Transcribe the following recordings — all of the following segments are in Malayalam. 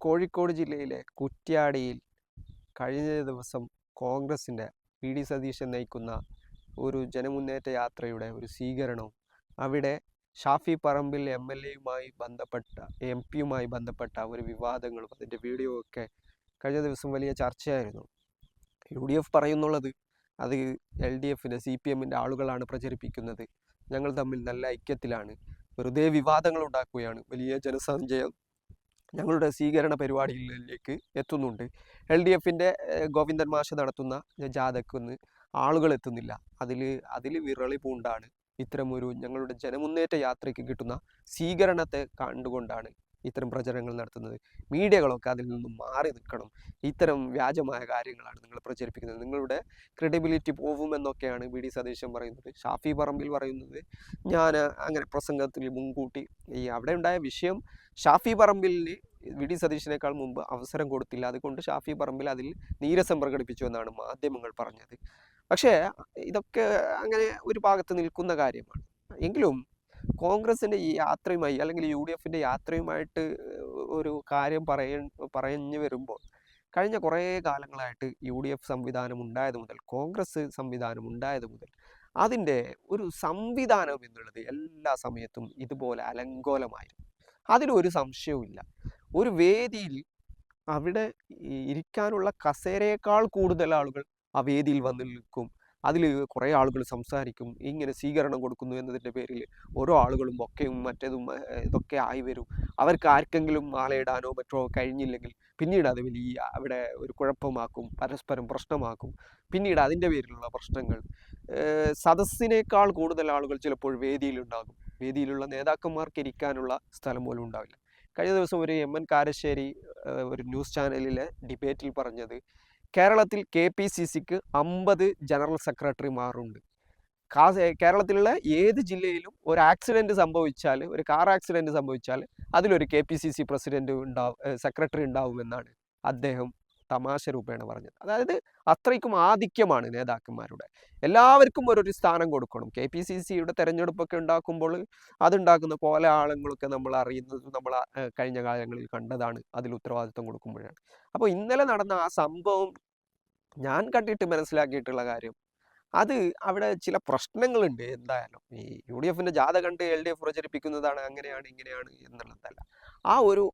കോഴിക്കോട് ജില്ലയിലെ കുറ്റ്യാടിയിൽ കഴിഞ്ഞ ദിവസം കോൺഗ്രസിന്റെ പി ഡി സതീശൻ നയിക്കുന്ന ഒരു ജനമുന്നേറ്റ യാത്രയുടെ ഒരു സ്വീകരണവും അവിടെ ഷാഫി പറമ്പിൽ എം എൽ എയുമായി ബന്ധപ്പെട്ട എം പിയുമായി ബന്ധപ്പെട്ട ഒരു വിവാദങ്ങളും അതിന്റെ വീഡിയോ ഒക്കെ കഴിഞ്ഞ ദിവസം വലിയ ചർച്ചയായിരുന്നു. യു ഡി എഫ് പറയുന്നുള്ളത് അത് എൽ ഡി എഫിന്റെ സി പി എമ്മിന്റെ ആളുകളാണ് പ്രചരിപ്പിക്കുന്നത്. ഞങ്ങൾ തമ്മിൽ നല്ല ഐക്യത്തിലാണ്. വെറുതെ വിവാദങ്ങൾ ഉണ്ടാക്കുകയാണ് വലിയ ജനസഞ്ചയം ഞങ്ങളുടെ സ്വീകരണ പരിപാടികളിലേക്ക് എത്തുന്നുണ്ട്. എൽ ഡി എഫിന്റെ ഗോവിന്ദൻ മാഷ് നടത്തുന്ന ജാഥക്കൊന്ന് ആളുകൾ എത്തുന്നില്ല. അതിൽ അതിൽ വിറളി പൂണ്ടാണ്. ഇത്തരമൊരു ഞങ്ങളുടെ ജനമുന്നേറ്റ യാത്രയ്ക്ക് കിട്ടുന്ന സ്വീകരണത്തെ കണ്ടുകൊണ്ടാണ് ഇത്തരം പ്രചരണങ്ങൾ നടത്തുന്നത്. മീഡിയകളൊക്കെ അതിൽ നിന്നും മാറി നിൽക്കണം. ഇത്തരം വ്യാജമായ കാര്യങ്ങളാണ് നിങ്ങൾ പ്രചരിപ്പിക്കുന്നത്. നിങ്ങളുടെ ക്രെഡിബിലിറ്റി പോകുമെന്നൊക്കെയാണ് വി. ഡി. സതീശൻ പറയുന്നത്. ഷാഫി പറമ്പിൽ പറയുന്നത്. ഞാൻ അങ്ങനെ പ്രസംഗത്തിൽ മുൻകൂട്ടി ഈ അവിടെ ഉണ്ടായ വിഷയം ഷാഫി പറമ്പിലിന് വി. ഡി. സതീശനേക്കാൾ മുമ്പ് അവസരം കൊടുത്തില്ല. അതുകൊണ്ട് ഷാഫി പറമ്പിൽ അതിൽ നീരസം പ്രകടിപ്പിച്ചു എന്നാണ് മാധ്യമങ്ങൾ പറഞ്ഞത്. പക്ഷേ ഇതൊക്കെ അങ്ങനെ ഒരു ഭാഗത്ത് നിൽക്കുന്ന കാര്യമാണ്. എങ്കിലും കോൺഗ്രസിന്റെ ഈ യാത്രയുമായി അല്ലെങ്കിൽ യു ഡി എഫിന്റെ യാത്രയുമായിട്ട് ഒരു കാര്യം പറയ പറഞ്ഞു വരുമ്പോൾ കഴിഞ്ഞ കുറേ കാലങ്ങളായിട്ട് യു ഡി എഫ് സംവിധാനം ഉണ്ടായത് മുതൽ കോൺഗ്രസ് സംവിധാനം ഉണ്ടായത് മുതൽ അതിന്റെ ഒരു സംവിധാനം എന്നുള്ളത് എല്ലാ സമയത്തും ഇതുപോലെ അലങ്കോലമായിരുന്നു. അതിലൊരു സംശയവുമില്ല. ഒരു വേദിയിൽ അവിടെ ഇരിക്കാനുള്ള കസേരയേക്കാൾ കൂടുതൽ ആളുകൾ ആ വേദിയിൽ വന്ന് നിൽക്കും. അതിൽ കുറേ ആളുകൾ സംസാരിക്കും ഇങ്ങനെ സ്വീകരണം കൊടുക്കുന്നു എന്നതിന്റെ പേരിൽ ഓരോ ആളുകളും ഒക്കെയും മറ്റേതും ഇതൊക്കെ ആയി വരും. അവർക്ക് ആർക്കെങ്കിലും മാലയിടാനോ മറ്റോ കഴിഞ്ഞില്ലെങ്കിൽ പിന്നീട് അത് വലിയ അവിടെ ഒരു കുഴപ്പമാക്കും പരസ്പരം പ്രശ്നമാക്കും. പിന്നീട് അതിന്റെ പേരിലുള്ള പ്രശ്നങ്ങൾ. സദസ്സിനേക്കാൾ കൂടുതൽ ആളുകൾ ചിലപ്പോൾ വേദിയിലുണ്ടാകും. വേദിയിലുള്ള നേതാക്കന്മാർക്ക് ഇരിക്കാനുള്ള സ്ഥലം പോലും ഉണ്ടാവില്ല. കഴിഞ്ഞ ദിവസം ഒരു എം എൻ കാരശ്ശേരി ഒരു ന്യൂസ് ചാനലിലെ ഡിബേറ്റിൽ പറഞ്ഞത് കേരളത്തിൽ കെ പി സി സിക്ക് അമ്പത് ജനറൽ സെക്രട്ടറിമാരുണ്ട് കാ കേരളത്തിലുള്ള ഏത് ജില്ലയിലും ഒരു ആക്സിഡന്റ് സംഭവിച്ചാൽ ഒരു കാർ ആക്സിഡന്റ് സംഭവിച്ചാൽ അതിലൊരു K P C C president ഉണ്ടാവും സെക്രട്ടറി ഉണ്ടാവുമെന്നാണ് അദ്ദേഹം തമാശ രൂപേണ പറഞ്ഞത്. അതായത് അത്രയ്ക്കും ആധിക്യമാണ് നേതാക്കന്മാരുടെ. എല്ലാവർക്കും ഓരോരു സ്ഥാനം കൊടുക്കണം. കെ പി സി സിയുടെ തെരഞ്ഞെടുപ്പൊക്കെ ഉണ്ടാക്കുമ്പോൾ അതുണ്ടാക്കുന്ന കോല ആളുകളൊക്കെ നമ്മൾ അറിയുന്നത് നമ്മൾ കഴിഞ്ഞ കാലങ്ങളിൽ കണ്ടതാണ്. അതിൽ ഉത്തരവാദിത്വം കൊടുക്കുമ്പോഴാണ്. അപ്പോൾ ഇന്നലെ നടന്ന ആ സംഭവം ഞാൻ കണ്ടിട്ട് മനസ്സിലാക്കിയിട്ടുള്ള കാര്യം അത് അവിടെ ചില പ്രശ്നങ്ങളുണ്ട് എന്തായാലും. ഈ യു ഡി എഫിന്റെ ജാഥ കണ്ട് എൽ ഡി എഫ് പ്രചരിപ്പിക്കുന്നതാണ് അങ്ങനെയാണ് ഇങ്ങനെയാണ് എന്നുള്ളതല്ല. ആ ഒരു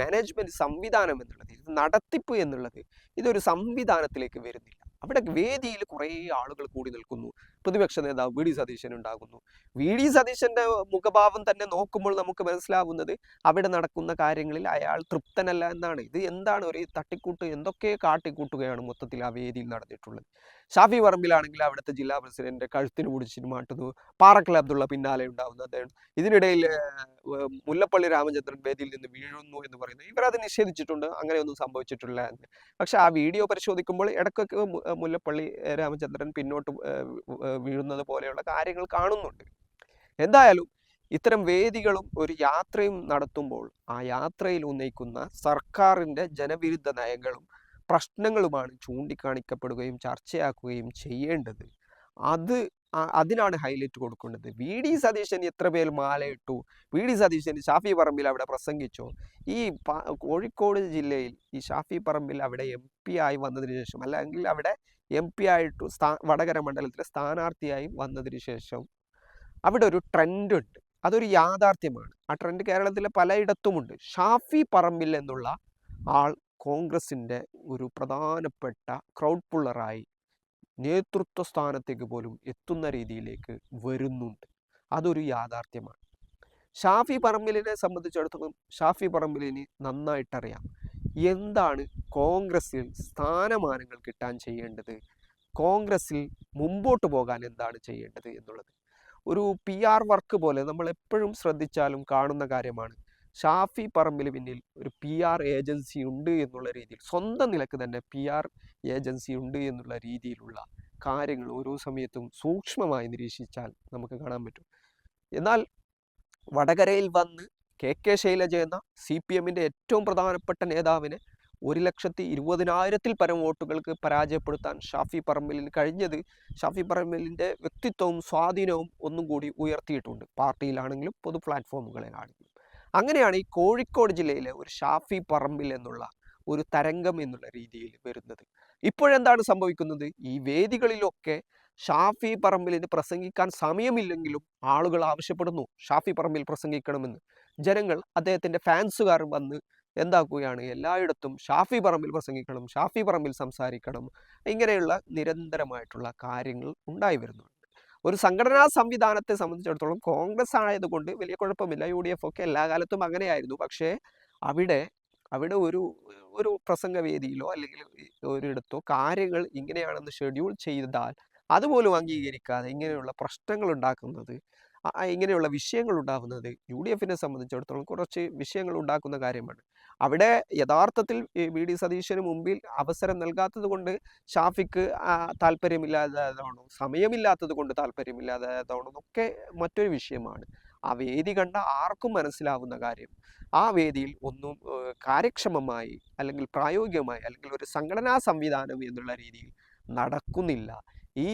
മാനേജ്മെന്റ് സംവിധാനം എന്നുള്ളത് ഇത് നടത്തിപ്പ് എന്നുള്ളത് ഇതൊരു സംവിധാനത്തിലേക്ക് വരുന്നില്ല. അവിടെ വേദിയിൽ കുറേ ആളുകൾ കൂടി നിൽക്കുന്നു. പ്രതിപക്ഷ നേതാവ് വി ഡി സതീശൻ ഉണ്ടാകുന്നു. വി ഡി സതീശന്റെ മുഖഭാവം തന്നെ നോക്കുമ്പോൾ നമുക്ക് മനസ്സിലാവുന്നത് അവിടെ നടക്കുന്ന കാര്യങ്ങളിൽ അയാൾ തൃപ്തനല്ല എന്നാണ്. ഇത് എന്താണ് ഒരു തട്ടിക്കൂട്ട് എന്തൊക്കെ കാട്ടിക്കൂട്ടുകയാണ് മൊത്തത്തിൽ ആ വേദിയിൽ നടന്നിട്ടുള്ളത്? ഷാഫി പറമ്പിലാണെങ്കിൽ അവിടുത്തെ ജില്ലാ പ്രസിഡന്റ് കഴുത്തിന് പിടിച്ചിട്ട് മാട്ടുന്നു. പാറക്കൽ അബ്ദുള്ള പിന്നാലെ ഉണ്ടാവുന്നു. അദ്ദേഹം ഇതിനിടയിൽ മുല്ലപ്പള്ളി രാമചന്ദ്രൻ വേദിയിൽ നിന്ന് വീഴുന്നു എന്ന് പറയുന്നു. ഇവരത് നിഷേധിച്ചിട്ടുണ്ട്. അങ്ങനെയൊന്നും സംഭവിച്ചിട്ടില്ല എന്ന്. പക്ഷെ ആ വീഡിയോ പരിശോധിക്കുമ്പോൾ ഇടയ്ക്കൊക്കെ മുല്ലപ്പള്ളി രാമചന്ദ്രൻ പിന്നോട്ട് വീഴുന്നത് പോലെയുള്ള കാര്യങ്ങൾ കാണുന്നുണ്ട്. എന്തായാലും ഇത്തരം വേദികളും ഒരു യാത്രയും നടത്തുമ്പോൾ ആ യാത്രയിൽ ഉന്നയിക്കുന്ന സർക്കാരിന്റെ ജനവിരുദ്ധ നയങ്ങളും പ്രശ്നങ്ങളുമാണ് ചൂണ്ടിക്കാണിക്കപ്പെടുകയും ചർച്ചയാക്കുകയും ചെയ്യേണ്ടത്. അത് അതിനാണ് ഹൈലൈറ്റ് കൊടുക്കേണ്ടത് വി ഡി സതീശൻ എത്ര പേർ മാലയിട്ടു? വി ഡി സതീശൻ ഷാഫി പറമ്പിൽ അവിടെ പ്രസംഗിച്ചു. ഈ കോഴിക്കോട് ജില്ലയിൽ ഈ ഷാഫി പറമ്പിൽ അവിടെ എം പി ആയി വന്നതിന് ശേഷം അല്ലെങ്കിൽ അവിടെ എം പി ആയിട്ട് സ്ഥാ വടകര മണ്ഡലത്തിലെ സ്ഥാനാർത്ഥിയായി വന്നതിന് ശേഷം അവിടെ ഒരു ട്രെൻഡ് ഉണ്ട്. അതൊരു യാഥാർത്ഥ്യമാണ്. ആ ട്രെൻഡ് കേരളത്തിലെ പലയിടത്തുമുണ്ട്. ഷാഫി പറമ്പിൽ എന്നുള്ള ആൾ കോൺഗ്രസിന്റെ ഒരു പ്രധാനപ്പെട്ട ക്രൗഡ് പുള്ളറായി നേതൃത്വ സ്ഥാനത്തേക്ക് പോലും എത്തുന്ന രീതിയിലേക്ക് വരുന്നുണ്ട്. അതൊരു യാഥാർത്ഥ്യമാണ്. ഷാഫി പറമ്പിലിനെ സംബന്ധിച്ചിടത്തോളം ഷാഫി പറമ്പിലിന് നന്നായിട്ടറിയാം. എന്താണ് കോൺഗ്രസിൽ സ്ഥാനമാനങ്ങൾ കിട്ടാൻ ചെയ്യേണ്ടത് കോൺഗ്രസിൽ മുമ്പോട്ട് പോകാൻ എന്താണ് ചെയ്യേണ്ടത് എന്നുള്ളത്. ഒരു പി ആർ വർക്ക് പോലെ നമ്മൾ എപ്പോഴും ശ്രദ്ധിച്ചാലും കാണുന്ന കാര്യമാണ്. ഷാഫി പറമ്പിൽ പിന്നിൽ ഒരു പി ആർ ഏജൻസി ഉണ്ട് എന്നുള്ള രീതിയിൽ സ്വന്തം നിലയ്ക്ക് തന്നെ പി ആർ ഏജൻസി ഉണ്ട് എന്നുള്ള രീതിയിലുള്ള കാര്യങ്ങൾ ഓരോ സമയത്തും സൂക്ഷ്മമായി നിരീക്ഷിച്ചാൽ നമുക്ക് കാണാൻ പറ്റും. എന്നാൽ വടകരയിൽ വന്ന് കെ കെ ശൈലജ എന്ന സി പി എമ്മിന്റെ ഏറ്റവും പ്രധാനപ്പെട്ട നേതാവിനെ ഒരു ലക്ഷത്തി ഇരുപതിനായിരത്തിൽ പരം വോട്ടുകൾക്ക് പരാജയപ്പെടുത്താൻ ഷാഫി പറമ്പലിന് കഴിഞ്ഞത് ഷാഫി പറമ്പലിന്റെ വ്യക്തിത്വവും സ്വാധീനവും ഒന്നും കൂടി ഉയർത്തിയിട്ടുണ്ട്. പാർട്ടിയിലാണെങ്കിലും പൊതു പ്ലാറ്റ്ഫോമുകളിലാണെങ്കിലും അങ്ങനെയാണ് ഈ കോഴിക്കോട് ജില്ലയിലെ ഒരു ഷാഫി പറമ്പിൽ എന്നുള്ള ഒരു തരംഗം എന്നുള്ള രീതിയിൽ വരുന്നത്. ഇപ്പോഴെന്താണ് സംഭവിക്കുന്നത്? ഈ വേദികളിലൊക്കെ ഷാഫി പറമ്പിലിന് പ്രസംഗിക്കാൻ സമയമില്ലെങ്കിലും ആളുകൾ ആവശ്യപ്പെടുന്നു. ഷാഫി പറമ്പിൽ പ്രസംഗിക്കണമെന്ന്. ജനങ്ങൾ അദ്ദേഹത്തിന്റെ ഫാൻസുകാർ വന്ന് എന്താക്കുകയാണ്? എല്ലായിടത്തും ഷാഫി പറമ്പിൽ പ്രസംഗിക്കണം ഷാഫി പറമ്പിൽ സംസാരിക്കണം ഇങ്ങനെയുള്ള നിരന്തരമായിട്ടുള്ള കാര്യങ്ങൾ ഉണ്ടായി വരുന്നുണ്ട്. ഒരു സംഘടനാ സംവിധാനത്തെ സംബന്ധിച്ചിടത്തോളം കോൺഗ്രസ് ആയതുകൊണ്ട് വലിയ കുഴപ്പമില്ല. യു ഡി എഫ് ഒക്കെ എല്ലാ കാലത്തും അങ്ങനെയായിരുന്നു. പക്ഷേ അവിടെ അവിടെ ഒരു ഒരു പ്രസംഗവേദിയിലോ അല്ലെങ്കിൽ ഒരിടത്തോ കാര്യങ്ങൾ ഇങ്ങനെയാണെന്ന് ഷെഡ്യൂൾ ചെയ്താൽ അതുപോലും അംഗീകരിക്കാതെ ഇങ്ങനെയുള്ള പ്രശ്നങ്ങൾ ഉണ്ടാക്കുന്നത് ഇങ്ങനെയുള്ള വിഷയങ്ങൾ ഉണ്ടാകുന്നത് യു ഡി എഫിനെ സംബന്ധിച്ചിടത്തോളം കുറച്ച് വിഷയങ്ങൾ ഉണ്ടാക്കുന്ന കാര്യമാണ്. അവിടെ യഥാർത്ഥത്തിൽ വി ഡി സതീശന് മുമ്പിൽ അവസരം നൽകാത്തത് കൊണ്ട് ഷാഫിക്ക് താല്പര്യമില്ലാതായതാണോ? സമയമില്ലാത്തത് കൊണ്ട് താല്പര്യമില്ലാതായതാണോ? എന്നൊക്കെ മറ്റൊരു വിഷയമാണ്. ആ വേദി കണ്ട ആർക്കും മനസ്സിലാവുന്ന കാര്യം ആ വേദിയിൽ ഒന്നും കാര്യക്ഷമമായി അല്ലെങ്കിൽ പ്രായോഗികമായി അല്ലെങ്കിൽ ഒരു സംഘടനാ സംവിധാനം എന്നുള്ള രീതിയിൽ നടക്കുന്നില്ല. ഈ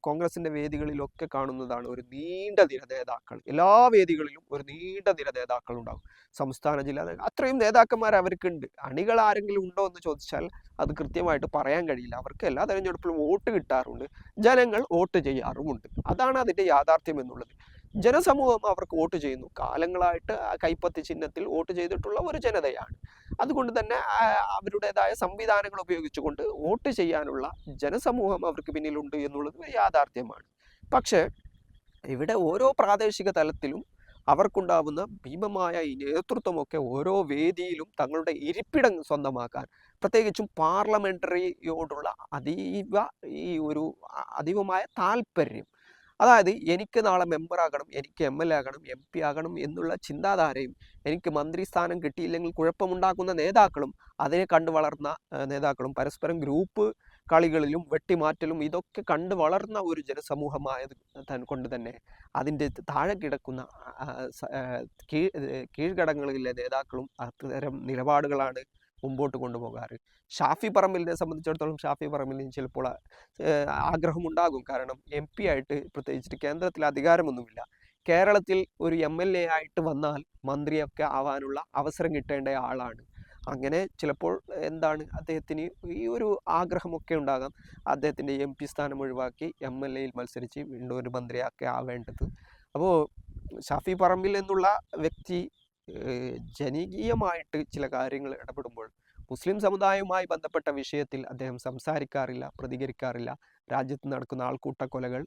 കോൺഗ്രസിന്റെ വേദികളിലൊക്കെ കാണുന്നതാണ് ഒരു നീണ്ട നിര നേതാക്കൾ എല്ലാ വേദികളിലും ഒരു നീണ്ട നിര നേതാക്കൾ ഉണ്ടാകും. സംസ്ഥാന ജില്ലാ അത്രയും നേതാക്കന്മാർ അവർക്കുണ്ട്. അണികൾ ആരെങ്കിലും ഉണ്ടോ എന്ന് ചോദിച്ചാൽ അത് കൃത്യമായിട്ട് പറയാൻ കഴിയില്ല. അവർക്ക് എല്ലാ തെരഞ്ഞെടുപ്പിലും വോട്ട് കിട്ടാറുണ്ട്. ജനങ്ങൾ വോട്ട് ചെയ്യാറുമുണ്ട്. അതാണ് അതിന്റെ യാഥാർത്ഥ്യം എന്നുള്ളത്. ജനസമൂഹം അവർക്ക് വോട്ട് ചെയ്യുന്നു. കാലങ്ങളായിട്ട് കൈപ്പത്തി ചിഹ്നത്തിൽ വോട്ട് ചെയ്തിട്ടുള്ള ഒരു ജനതയാണ്. അതുകൊണ്ട് തന്നെ അവരുടേതായ സംവിധാനങ്ങൾ ഉപയോഗിച്ചുകൊണ്ട് വോട്ട് ചെയ്യാനുള്ള ജനസമൂഹം അവർക്ക് പിന്നിലുണ്ട് എന്നുള്ളത് യാഥാർത്ഥ്യമാണ്. പക്ഷേ ഇവിടെ ഓരോ പ്രാദേശിക തലത്തിലും അവർക്കുണ്ടാവുന്ന ഭീമമായ ഈ നേതൃത്വമൊക്കെ ഓരോ വേദിയിലും തങ്ങളുടെ ഇരിപ്പിടം സ്വന്തമാക്കാൻ പ്രത്യേകിച്ചും പാർലമെന്ററിയോടുള്ള അതീവ ഈ ഒരു അതീവമായ താല്പര്യം അതായത് എനിക്ക് നാളെ മെമ്പർ ആകണം എനിക്ക് എം എൽ എ ആകണം എം പി ആകണം എന്നുള്ള ചിന്താധാരയും എനിക്ക് മന്ത്രി സ്ഥാനം കിട്ടിയില്ലെങ്കിൽ കുഴപ്പമുണ്ടാക്കുന്ന നേതാക്കളും അതിനെ കണ്ടു വളർന്ന നേതാക്കളും പരസ്പരം ഗ്രൂപ്പ് കളികളിലും വെട്ടിമാറ്റലും ഇതൊക്കെ കണ്ടു വളർന്ന ഒരു ജനസമൂഹമായത് കൊണ്ട് തന്നെ അതിന്റെ താഴെ കിടക്കുന്ന കീഴ്ഘടകങ്ങളിലെ നേതാക്കളും അത്തരം നിലപാടുകളാണ് മുമ്പോട്ട് കൊണ്ടുപോകാറ്. ഷാഫി പറമ്പിലിനെ സംബന്ധിച്ചിടത്തോളം ഷാഫി പറമ്പിലിന് ചിലപ്പോൾ ആഗ്രഹമുണ്ടാകും. കാരണം എം പി ആയിട്ട് പ്രത്യേകിച്ചിട്ട് കേന്ദ്രത്തിൽ അധികാരമൊന്നുമില്ല. കേരളത്തിൽ ഒരു എം എൽ എ ആയിട്ട് വന്നാൽ മന്ത്രിയൊക്കെ ആവാനുള്ള അവസരം കിട്ടേണ്ട ആളാണ്. അങ്ങനെ ചിലപ്പോൾ എന്താണ് അദ്ദേഹത്തിന് ഈ ഒരു ആഗ്രഹമൊക്കെ ഉണ്ടാകാം. അദ്ദേഹത്തിന്റെ എം പി സ്ഥാനം ഒഴിവാക്കി എം എൽ എയിൽ മത്സരിച്ച് വീണ്ടും ഒരു മന്ത്രിയൊക്കെ ആവേണ്ടത്. അപ്പോൾ ഷാഫി പറമ്പിൽ എന്നുള്ള വ്യക്തി ജനകീയമായിട്ട് ചില കാര്യങ്ങൾ ഇടപെടുമ്പോൾ മുസ്ലിം സമുദായവുമായി ബന്ധപ്പെട്ട വിഷയത്തിൽ അദ്ദേഹം സംസാരിക്കാറില്ല പ്രതികരിക്കാറില്ല. രാജ്യത്ത് നടക്കുന്ന ആൾക്കൂട്ട കൊലകൾ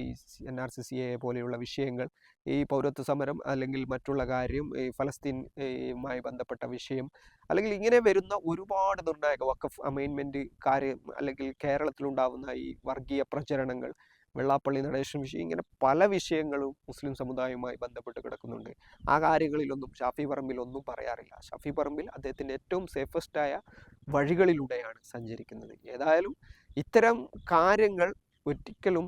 ഈ N R C C A പോലെയുള്ള വിഷയങ്ങൾ ഈ പൗരത്വ സമരം അല്ലെങ്കിൽ മറ്റുള്ള കാര്യം ഈ ഫലസ്തീനുമായി ബന്ധപ്പെട്ട വിഷയം അല്ലെങ്കിൽ ഇങ്ങനെ വരുന്ന ഒരുപാട് നിർണായക വക്കഫ് അമൈൻമെന്റ് കാര്യം അല്ലെങ്കിൽ കേരളത്തിലുണ്ടാവുന്ന ഈ വർഗീയ പ്രചരണങ്ങൾ വെള്ളാപ്പള്ളി നടേശൻ വിഷയം ഇങ്ങനെ പല വിഷയങ്ങളും മുസ്ലിം സമുദായവുമായി ബന്ധപ്പെട്ട് കിടക്കുന്നുണ്ട്. ആ കാര്യങ്ങളിലൊന്നും ഷാഫി പറമ്പിൽ ഒന്നും പറയാറില്ല. ഷാഫി പറമ്പിൽ അദ്ദേഹത്തിന്റെ ഏറ്റവും സേഫസ്റ്റായ വഴികളിലൂടെയാണ് സഞ്ചരിക്കുന്നത്. ഏതായാലും ഇത്തരം കാര്യങ്ങൾ ഒരിക്കലും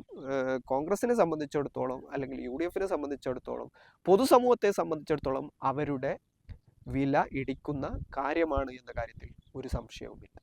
കോൺഗ്രസിനെ സംബന്ധിച്ചിടത്തോളം അല്ലെങ്കിൽ യു ഡി എഫിനെ സംബന്ധിച്ചിടത്തോളം പൊതുസമൂഹത്തെ സംബന്ധിച്ചിടത്തോളം അവരുടെ വില ഇടിക്കുന്ന കാര്യമാണ് എന്ന കാര്യത്തിൽ ഒരു സംശയവുമില്ല.